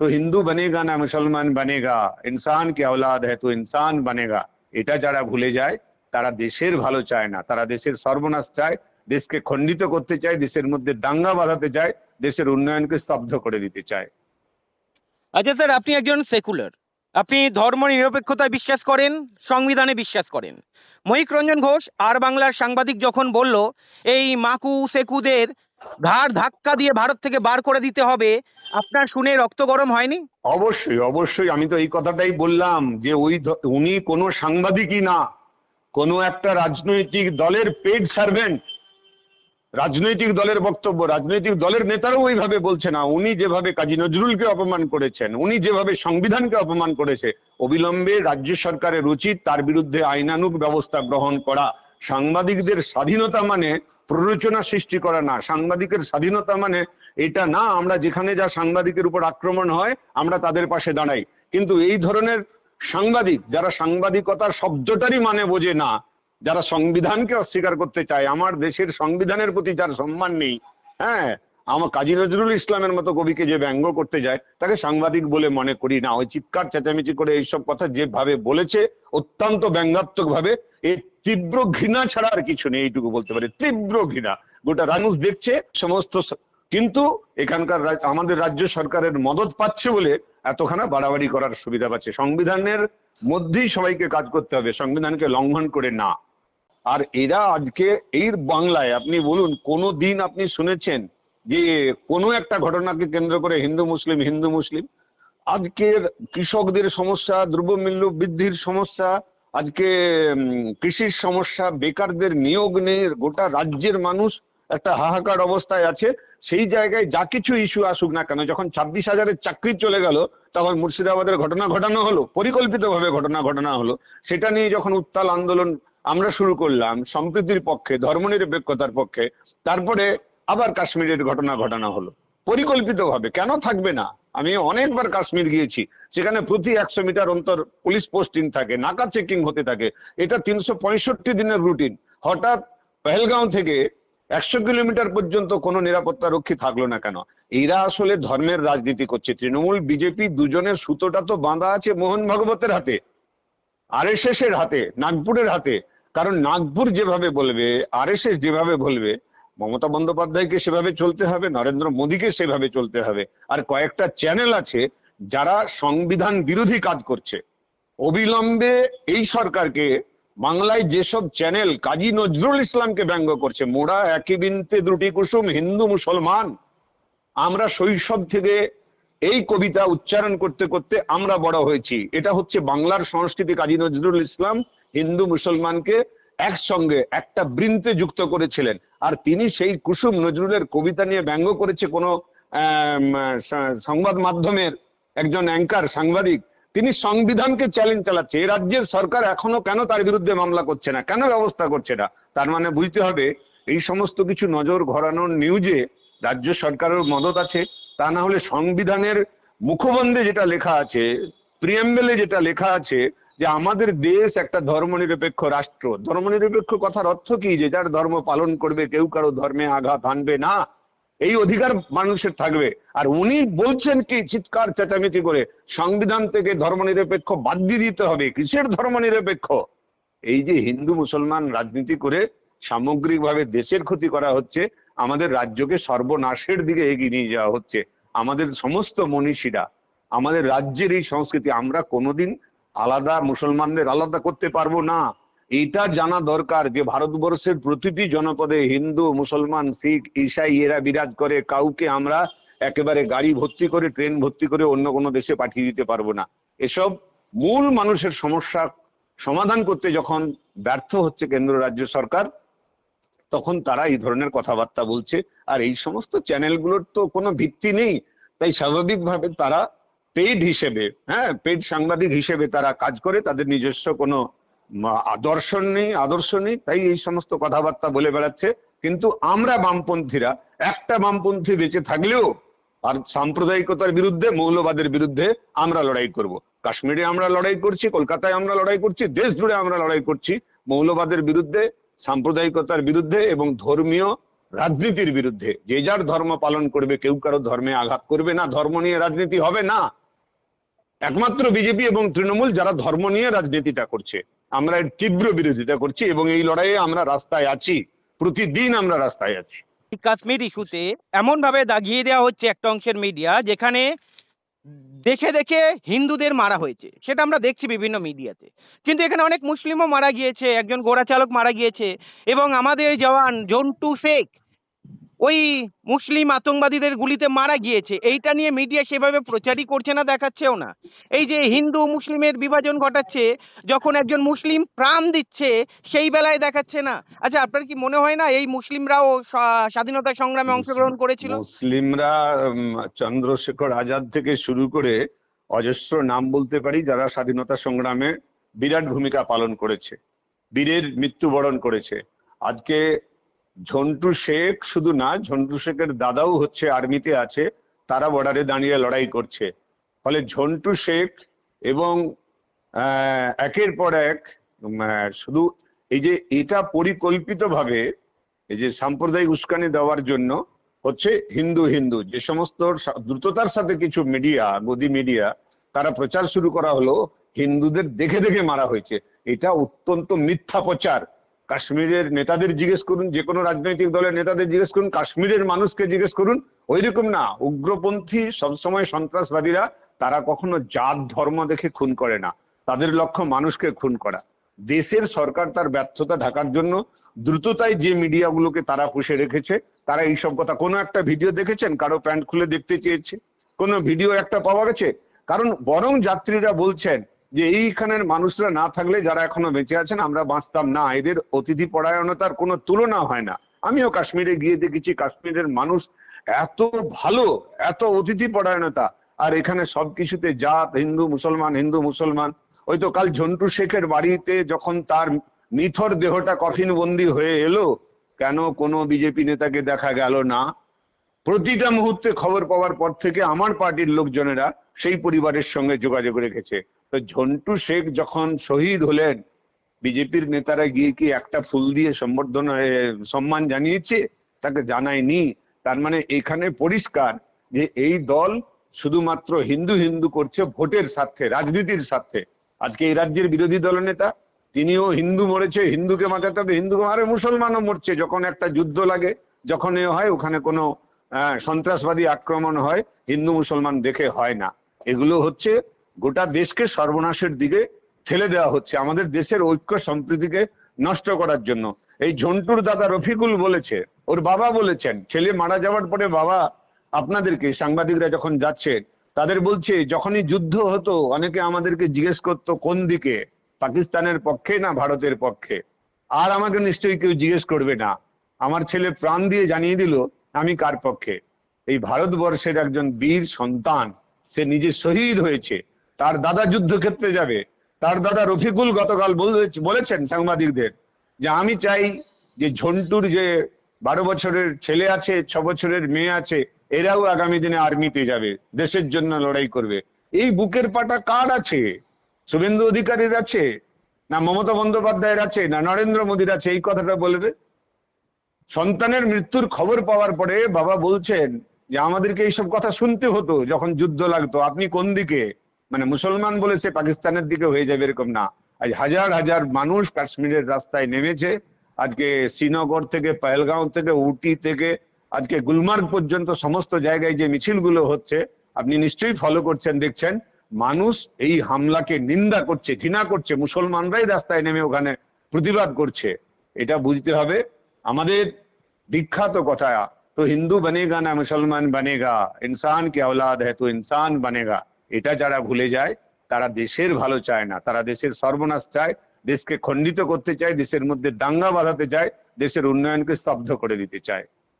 তো হিন্দু বনেগা না মুসলমান বনেগা ইনসান কি औलाद है तो इंसान बनेगा এটা যারা ভুলে যায় তারা দেশের ভালো চায় না তারা দেশের সর্বনাশ চায় দেশকে খণ্ডিত করতে চায় দেশের মধ্যে দাঙ্গা বাঁধাতে চায় দেশের উন্নয়নকে স্তব্ধ করে দিতে চায় আচ্ছা স্যার আপনি একজন সেকুলার আপনি ধর্ম নিরপেক্ষতায় বিশ্বাস করেন সংবিধানে বিশ্বাস করেন মহিক রঞ্জন ঘোষ আর বাংলার সাংবাদিক যখন বলল এই মাকু সেকুদের ঘাড় ধাক্কা দিয়ে ভারত থেকে বার করে দিতে হবে। আপনার শুনে রক্ত গরম হয়নি? অবশ্যই অবশ্যই। আমি তো এই কথাটাই বললাম যে ওই উনি কোনো সাংবাদিকই না, কোনো একটা রাজনৈতিক দলের পেড সার্ভেন্ট রাজনৈতিক দলের বক্তব্য, রাজনৈতিক দলের নেতারাও ওইভাবে বলছে না। উনি যেভাবে কাজী নজরুলকে অপমান করেছেন, উনি যেভাবে সংবিধানকে অপমান করেছে, অবিলম্বে রাজ্য সরকারের উচিত তার বিরুদ্ধে আইনানুগ ব্যবস্থা গ্রহণ করা। সাংবাদিকদের স্বাধীনতা মানে প্ররোচনা সৃষ্টি করা না। সাংবাদিকের স্বাধীনতা মানে এটা না, আমরা যেখানে যা সাংবাদিকের উপর আক্রমণ হয়, আমরা তাদের পাশে দাঁড়াই। কিন্তু এই ধরনের সাংবাদিক, যারা সাংবাদিকতার শব্দটারই মানে বোঝে না, যারা সংবিধানকে অস্বীকার করতে চায়, আমার দেশের সংবিধানের প্রতি যার সম্মান নেই হ্যাঁ আমার কাজী নজরুল ইসলামের মতো কবিকে যে ব্যঙ্গ করতে যায়, তাকে সাংবাদিক বলে মনে করি না। ওই চিৎকার, চেঁচামেচি করে এইসব কথা যেভাবে বলেছে, অত্যন্ত ব্যঙ্গাত্মক ভাবে এই তীব্র ঘৃণা ছাড়া আর কিছু নেই, এইটুকু বলতে পারে। তীব্র ঘৃণা। গোটা মানুষ দেখছে সমস্ত কিন্তু এখানকার আমাদের রাজ্য সরকারের মদত পাচ্ছে বলে এতখানা বাড়াবাড়ি করার সুবিধা পাচ্ছে। সংবিধানের মধ্যেই সবাইকে কাজ করতে হবে, সংবিধানকে লঙ্ঘন করে না। আর এরা আজকে এই বাংলায়, আপনি বলুন, কোনো দিন আপনি শুনেছেন যে কোনো একটা ঘটনাকে কেন্দ্র করে হিন্দু মুসলিম হিন্দু মুসলিম, আজকের কৃষকদের সমস্যা, দ্রব্যমূল্য বৃদ্ধির সমস্যা, আজকে কৃষির সমস্যা, বেকারদের নিয়োগ নেই গোটা রাজ্যের মানুষ একটা হাহাকার অবস্থায় আছে। সেই জায়গায় যা কিছু ইস্যু আসুক না কেন, যখন ছাব্বিশ হাজারের চাকরি চলে গেল, তখন মুর্শিদাবাদের ঘটনা ঘটানো হলো, পরিকল্পিতভাবে ঘটনা ঘটনা হলো। সেটা নিয়ে যখন উত্তাল আন্দোলন আমরা শুরু করলাম, সম্প্রীতির পক্ষে, ধর্মনিরপেক্ষতার পক্ষে, তারপরে আবার কাশ্মীরের ঘটনা ঘটানো হলো। পরিকল্পিতভাবে, কেন থাকবে না? আমি অনেকবার কাশ্মীর গিয়েছি সেখানে প্রতি একশো মিটার অন্তর পুলিশ পোস্টিং থাকে, নাকা চেকিং হতে থাকে। এটা তিনশো পঁয়ষট্টি দিনের রুটিন। হঠাৎ পেহেলগাঁও থেকে একশো কিলোমিটার পর্যন্ত কোনো নিরাপত্তা রক্ষী থাকল না কেন? এরা আসলে ধর্মের রাজনীতি করছে। তৃণমূল, বিজেপি দুজনের সুতোটা তো বাঁধা আছে মোহন ভাগবতের হাতে আরএসএস এর হাতে, নাগপুরের হাতে। কারণ নাগপুর যেভাবে বলবে, আরএসএস যেভাবে বলবে মমতা বন্দ্যোপাধ্যায়কে সেভাবে চলতে হবে, নরেন্দ্র মোদীকে সেভাবে চলতে হবে। আর কয়েকটা চ্যানেল আছে যারা সংবিধান বিরোধী কাজ করছে। অবিলম্বে এই সরকারকে, বাংলায় যেসব চ্যানেল কাজী নজরুল ইসলামকে ব্যঙ্গ করছে মোরা একই বিনতে দুটি কুসুম, হিন্দু, মুসলমান, আমরা শৈশব থেকে এই কবিতা উচ্চারণ করতে করতে আমরা বড় হয়েছি। এটা হচ্ছে বাংলার সংস্কৃতি কাজী নজরুল ইসলাম, হিন্দু, মুসলমানকে একসঙ্গে একটা বৃন্তে যুক্ত করেছিলেন। আর তিনি সেই কুসুম নজরুলের কবিতা নিয়ে ব্যঙ্গ করেছে কোনো সংবাদ মাধ্যমের একজন অ্যাঙ্কার, সাংবাদিক। তিনি সংবিধানকে চ্যালেঞ্জ চালাচ্ছে। এই রাজ্যের সরকার এখনও কেন তার বিরুদ্ধে মামলা করছে না? কেন ব্যবস্থা করছে না? তার মানে বুঝতে হবে, এই সমস্ত কিছু নজর ঘোরানোর নিউজে রাজ্য সরকারের মদত আছে। তা না হলে সংবিধানের মুখবন্ধে যেটা লেখা আছে প্রিয়াম্বেলে যেটা লেখা আছে যে আমাদের দেশ একটা ধর্মনিরপেক্ষ রাষ্ট্র। ধর্মনিরপেক্ষ কথার অর্থ কি? যে যার ধর্ম পালন করবে, কেউ কারও ধর্মে আঘাত আনবে না। এই অধিকার মানুষের থাকবে। আর উনি বলছেন কি, চিৎকার, চেঁচামেচি করে, সংবিধান থেকে ধর্মনিরপেক্ষ বাদ দিয়ে দিতে হবে। কিসের ধর্মনিরপেক্ষ? এই যে হিন্দু, মুসলমান রাজনীতি করে সামগ্রিকভাবে দেশের ক্ষতি করা হচ্ছে, আমাদের রাজ্যকে সর্বনাশের দিকে এগিয়ে নিয়ে যাওয়া হচ্ছে। আমাদের সমস্ত মনীষীরা, আমাদের রাজ্যের এই সংস্কৃতি আমরা কোনোদিন আলাদা মুসলমানদের আলাদা করতে পারব না। এটা জানা দরকার যে ভারতবর্ষের প্রতিটি জনপদে হিন্দু, মুসলমান, শিখ ঈসাই এরা বিরাজ করে। কাউকে আমরা একেবারে গাড়ি ভর্তি করে, ট্রেন ভর্তি করে অন্য কোনো দেশে পাঠিয়ে দিতে পারব না। এসব মূল মানুষের সমস্যা সমাধান করতে যখন ব্যর্থ হচ্ছে কেন্দ্র রাজ্য সরকার, তখন তারা এই ধরনের কথাবার্তা বলছে। আর এই সমস্ত চ্যানেলগুলোর তো কোনো ভিত্তি নেই। তাই স্বাভাবিকভাবে তারা পেইড হিসেবে হ্যাঁ পেইড সাংবাদিক হিসেবে তারা কাজ করে, তাদের নিজস্ব কোনো আদর্শ নেই আদর্শ নেই, তাই এই সমস্ত কথাবার্তা বলে বেড়াচ্ছে। কিন্তু আমরা বামপন্থীরা, একটা বামপন্থী বেঁচে থাকলেও আর সাম্প্রদায়িকতার বিরুদ্ধে, মৌলবাদের বিরুদ্ধে আমরা লড়াই করব। কাশ্মীরে আমরা লড়াই করছি, কলকাতায় আমরা লড়াই করছি, দেশ জুড়ে আমরা লড়াই করছি। মৌলবাদের বিরুদ্ধে, সাম্প্রদায়িকতার বিরুদ্ধে এবং ধর্মীয় রাজনীতির বিরুদ্ধে, যে যার ধর্ম পালন করবে, কেউ কারও ধর্মে আঘাত করবে না, ধর্ম নিয়ে রাজনীতি হবে না। একমাত্র বিজেপি এবং তৃণমূল যারা ধর্ম নিয়ে রাজনীতিটা করছে। আমরা এর তীব্র বিরোধিতা করছি এবং এই লড়াইয়ে আমরা রাস্তায় আছি। প্রতিদিন আমরা রাস্তায় আছি। কাশ্মীর ইস্যুতে এমন ভাবে দাগিয়ে দেওয়া হচ্ছে একটা অংশের মিডিয়া, যেখানে দেখে দেখে হিন্দুদের মারা হয়েছে। সেটা আমরা দেখছি বিভিন্ন মিডিয়াতে। কিন্তু এখানে অনেক মুসলিমও মারা গিয়েছে, একজন ঘোড়া চালক মারা গিয়েছে এবং আমাদের জওয়ান জন্টু শেখ ওই মুসলিম আতঙ্কবাদীদের গুলিতে মারা গিয়েছে। এইটা নিয়ে মিডিয়া সেভাবে প্রচারই করছে না দেখাচ্ছেও না। এই যে হিন্দু মুসলিমের বিভাজন ঘটাচ্ছে যখন একজন মুসলিম প্রাণ দিচ্ছে সেই বেলায় দেখাচ্ছে না। আচ্ছা আপনার কি মনে হয় না এই মুসলিমরাও স্বাধীনতা সংগ্রামে অংশগ্রহণ করেছিল? মুসলিমরা চন্দ্রশেখর আজাদ থেকে শুরু করে অজস্র নাম বলতে পারি যারা স্বাধীনতা সংগ্রামে বিরাট ভূমিকা পালন করেছে। বীরের মৃত্যুবরণ করেছে। আজকে ঝন্টু শেখ শুধু না, ঝন্টু শেখের দাদাও হচ্ছে আর্মিতে আছে, তারা বর্ডারে দাঁড়িয়ে লড়াই করছে। ফলে ঝন্টু শেখ এবং একের পর এক শুধু এই যে এটা পরিকল্পিতভাবে, এই যে সাম্প্রদায়িক উস্কানি দেওয়ার জন্য হচ্ছে হিন্দু হিন্দু, যে সমস্ত দ্রুততার সাথে কিছু মিডিয়া, গদি মিডিয়া, তারা প্রচার শুরু করা হলো, হিন্দুদের দেখে দেখে মারা হয়েছে। এটা অত্যন্ত মিথ্যা প্রচার। কাশ্মীরের নেতাদের জিজ্ঞেস করুন, যে কোনো রাজনৈতিক দলের নেতাদের জিজ্ঞেস করুন, কাশ্মীরের মানুষকে জিজ্ঞেস করুন ওই রকম না। উগ্রপন্থী সবসময় সন্ত্রাসবাদীরা, তারা কখনো জাত, ধর্ম দেখে খুন করে না। তাদের লক্ষ্য মানুষকে খুন করা। দেশের সরকার তার ব্যর্থতা ঢাকার জন্য দ্রুততায় যে মিডিয়াগুলোকে তারা পুষে রেখেছে, তারা এইসব কথা কোনো একটা ভিডিও দেখেছেন? কারও প্যান্ট খুলে দেখতে চেয়েছে? কোনো ভিডিও একটা পাওয়া গেছে? কারণ বরং যাত্রীরা বলছেন যে এইখানের মানুষরা না থাকলে যারা এখনও বেঁচে আছেন, আমরা বাঁচতাম না। এদের অতিথি পরায়ণতার কোনো তুলনা হয় না। আমিও কাশ্মীরে গিয়ে দেখেছি, কাশ্মীরের মানুষ এত ভালো, এত অতিথি পরায়ণতা। আর এখানে সবকিছুতে জাত, হিন্দু, মুসলমান হিন্দু, মুসলমান। ওই তো কাল ঝন্টু শেখের বাড়িতে যখন তার নিথর দেহটা কফিন বন্দি হয়ে এলো, কেন কোনো বিজেপি নেতাকে দেখা গেল না? প্রতিটা মুহূর্তে খবর পাওয়ার পর থেকে আমার পার্টির লোকজনেরা সেই পরিবারের সঙ্গে যোগাযোগ রেখেছে। তো ঝন্টু শেখ যখন শহীদ হলেন, বিজেপির নেতারা গিয়ে কি একটা ফুল দিয়ে সম্বর্ধনা সম্মান জানিয়েছে? তাকে জানায়নি। তার মানে এখানে পরিষ্কার যে এই দল শুধুমাত্র হিন্দু হিন্দু করছে ভোটের স্বার্থে, রাজনীতির স্বার্থে। আজকে এই রাজ্যের বিরোধী দলনেতা তিনিও হিন্দু মরেছে, হিন্দুকে বাঁচাতে হবে, হিন্দুকে আরে মুসলমানও মরছে, যখন একটা যুদ্ধ লাগে যখন এ হয়, ওখানে কোনো সন্ত্রাসবাদী আক্রমণ হয়, হিন্দু মুসলমান দেখে হয় না। এগুলো হচ্ছে গোটা দেশকে সর্বনাশের দিকে ঠেলে দেওয়া হচ্ছে, আমাদের দেশের ঐক্য সম্প্রীতিকে নষ্ট করার জন্য। এই ঝন্টুর দাদা রফিকুল বলেছে, ওর বাবা বলেছেন, ছেলে মারা যাওয়ার পরে বাবা আপনাদেরকে, সাংবাদিকরা যখন যাচ্ছে, তাদের বলছে, যখনই যুদ্ধ হতো, অনেকে আমাদেরকে জিজ্ঞেস করতো, কোন দিকে? পাকিস্তানের পক্ষে না ভারতের পক্ষে? আর আমাকে নিশ্চয়ই কেউ জিজ্ঞেস করবে না। আমার ছেলে প্রাণ দিয়ে জানিয়ে দিল, আমি কার পক্ষে? এই ভারতবর্ষের একজন বীর সন্তান, সে নিজে শহীদ হয়েছে। তার দাদা যুদ্ধক্ষেত্রে যাবে। তার দাদা রফিকুল গতকাল বলেছেন সাংবাদিকদের যে, আমি চাই যে ঝন্টুর যে বারো বছরের ছেলে আছে, ছ বছরের মেয়ে আছে, এরাও আগামী দিনে আর্মিতে যাবে, দেশের জন্য লড়াই করবে। এই বুকের পাটা কার আছে? শুভেন্দু অধিকারীর আছে? না মমতা বন্দ্যোপাধ্যায়ের আছে? না নরেন্দ্র মোদীর আছে? এই কথাটা বলবে সন্তানের মৃত্যুর খবর পাওয়ার পরে বাবা বলছেন যে, আমাদেরকে এইসব কথা শুনতে হতো যখন যুদ্ধ লাগতো। আপনি কোন দিকে? মানে মুসলমান বলে সে পাকিস্তানের দিকে হয়ে যাবে এরকম না আজ হাজার হাজার মানুষ কাশ্মীরের রাস্তায় নেমেছে আজকে শ্রীনগর থেকে পহেলগাঁও থেকে উটি থেকে আজকে গুলমার্গ পর্যন্ত সমস্ত জায়গায় যে মিছিলগুলো হচ্ছে আপনি নিশ্চয়ই ফলো করছেন দেখছেন মানুষ এই হামলাকে নিন্দা করছে ঘৃণা করছে মুসলমানরাই রাস্তায় নেমে ওখানে প্রতিবাদ করছে এটা বুঝতে হবে আমাদের বিখ্যাত কথা তো হিন্দু বনেগা না মুসলমান বনেগা ইনসান কি औलाद है তো ইনসান বনেগা এটা যারা ভুলে যায়, তারা দেশের ভালো চায় না। তারা দেশের সর্বনাশ চায়, দেশকে খণ্ডিত করতে চায়, দেশের মধ্যে দাঙ্গা বাঁধাতে চায়, দেশের উন্নয়নকে স্তব্ধ করে দিতে চায়।